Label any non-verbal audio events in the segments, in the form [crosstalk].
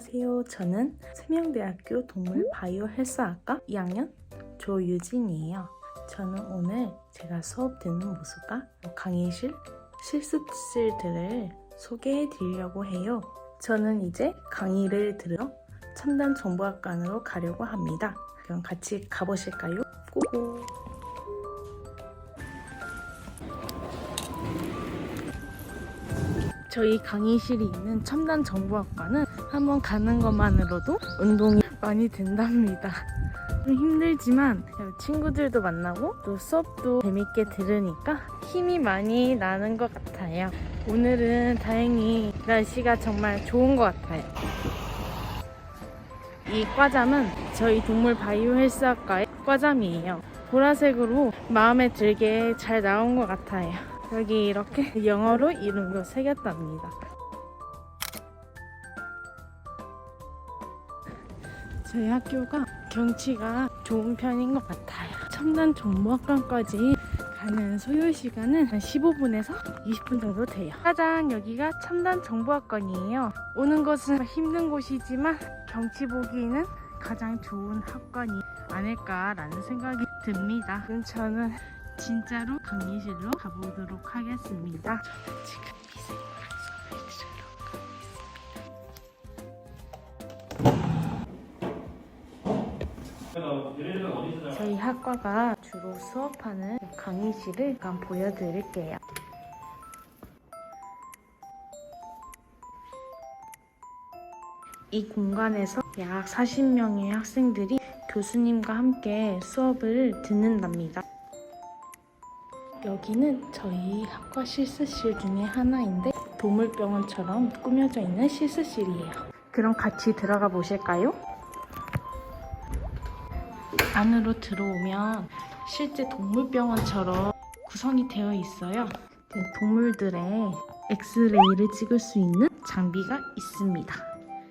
안녕하세요. 저는 세명대학교 동물 바이오 헬스학과 2학년 조유진이에요. 저는 오늘 제가 수업 듣는 모습과 강의실, 실습실들을 소개해 드리려고 해요. 저는 이제 강의를 들으러 첨단 정보학관으로 가려고 합니다. 그럼 같이 가보실까요? 고고! 저희 강의실이 있는 첨단 정보학과는 한번 가는 것만으로도 운동이 많이 된답니다. 좀 힘들지만 친구들도 만나고 또 수업도 재밌게 들으니까 힘이 많이 나는 것 같아요. 오늘은 다행히 날씨가 정말 좋은 것 같아요. 이 과잠은 저희 동물 바이오 헬스학과의 과잠이에요. 보라색으로 마음에 들게 잘 나온 것 같아요. 여기 이렇게 영어로 이름도 새겼답니다. 저희 학교가 경치가 좋은 편인 것 같아요. 첨단 정보학관까지 가는 소요 시간은 한 15분에서 20분 정도 돼요. 가장 여기가 첨단 정보학관이에요. 오는 것은 힘든 곳이지만 경치 보기는 가장 좋은 학관이 아닐까라는 생각이 듭니다. 저는 진짜로 강의실로 가보도록 하겠습니다. 저는 지금 미생 저희 학과가 주로 수업하는 강의실을 잠깐 보여드릴게요. 이 공간에서 약 40명의 학생들이 교수님과 함께 수업을 듣는답니다. 여기는 저희 학과 실습실 중에 하나인데 동물병원처럼 꾸며져 있는 실습실이에요. 그럼 같이 들어가 보실까요? 안으로 들어오면 실제 동물병원처럼 구성이 되어 있어요. 그 동물들의 엑스레이를 찍을 수 있는 장비가 있습니다.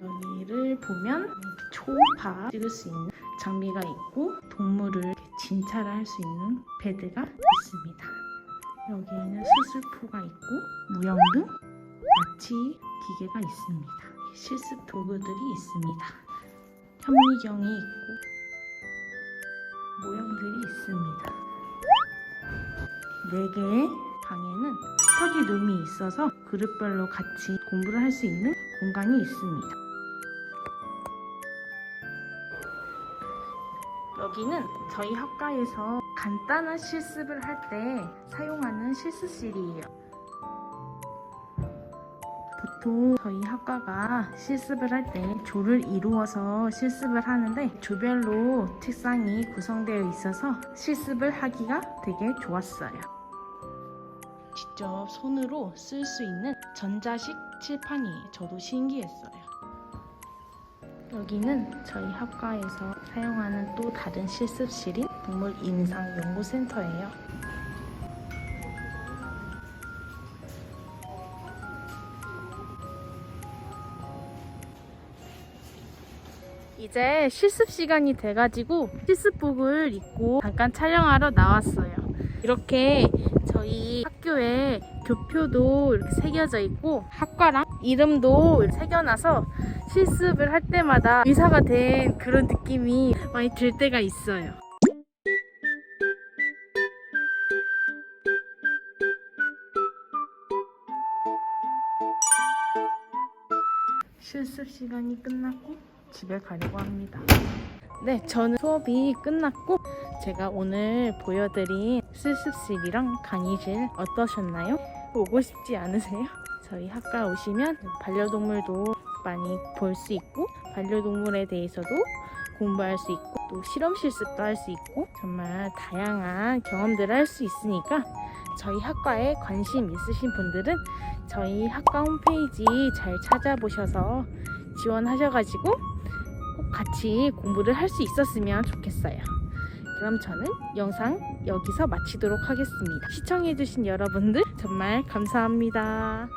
여기를 보면 초음파 찍을 수 있는 장비가 있고 동물을 진찰을 할 수 있는 베드가 있습니다. 여기에는 수술포가 있고 무영등, 마취 기계가 있습니다. 실습 도구들이 있습니다. 현미경이 있고 모형들이 있습니다. 네 개의 방에는 스터디 룸이 있어서 그룹별로 같이 공부를 할 수 있는 공간이 있습니다. 여기는 저희 학과에서 간단한 실습을 할 때 사용하는 실습실이에요. 보통 저희 학과가 실습을 할 때 조를 이루어서 실습을 하는데 조별로 책상이 구성되어 있어서 실습을 하기가 되게 좋았어요. 직접 손으로 쓸 수 있는 전자식 칠판이에요. 저도 신기했어요. 여기는 저희 학과에서 사용하는 또 다른 실습실인 동물 임상 연구센터예요. 이제 실습 시간이 돼가지고 실습복을 입고 잠깐 촬영하러 나왔어요. 이렇게 저희 학교에 교표도 이렇게 새겨져 있고 학과랑 이름도 새겨놔서 실습을 할 때마다 의사가 된 그런 느낌이 많이 들 때가 있어요. 실습 시간이 끝났고 집에 가려고 합니다. 네, 저는 수업이 끝났고 제가 오늘 보여드린 실습실이랑 강의실 어떠셨나요? 오고 싶지 않으세요? [laughs] 저희 학과 오시면 반려동물도 많이 볼 수 있고 반려동물에 대해서도 공부할 수 있고 또 실험 실습도 할 수 있고 정말 다양한 경험들을 할 수 있으니까 저희 학과에 관심 있으신 분들은 저희 학과 홈페이지 잘 찾아보셔서 지원하셔가지고 꼭 같이 공부를 할 수 있었으면 좋겠어요. 그럼 저는 영상 여기서 마치도록 하겠습니다. 시청해주신 여러분들 정말 감사합니다.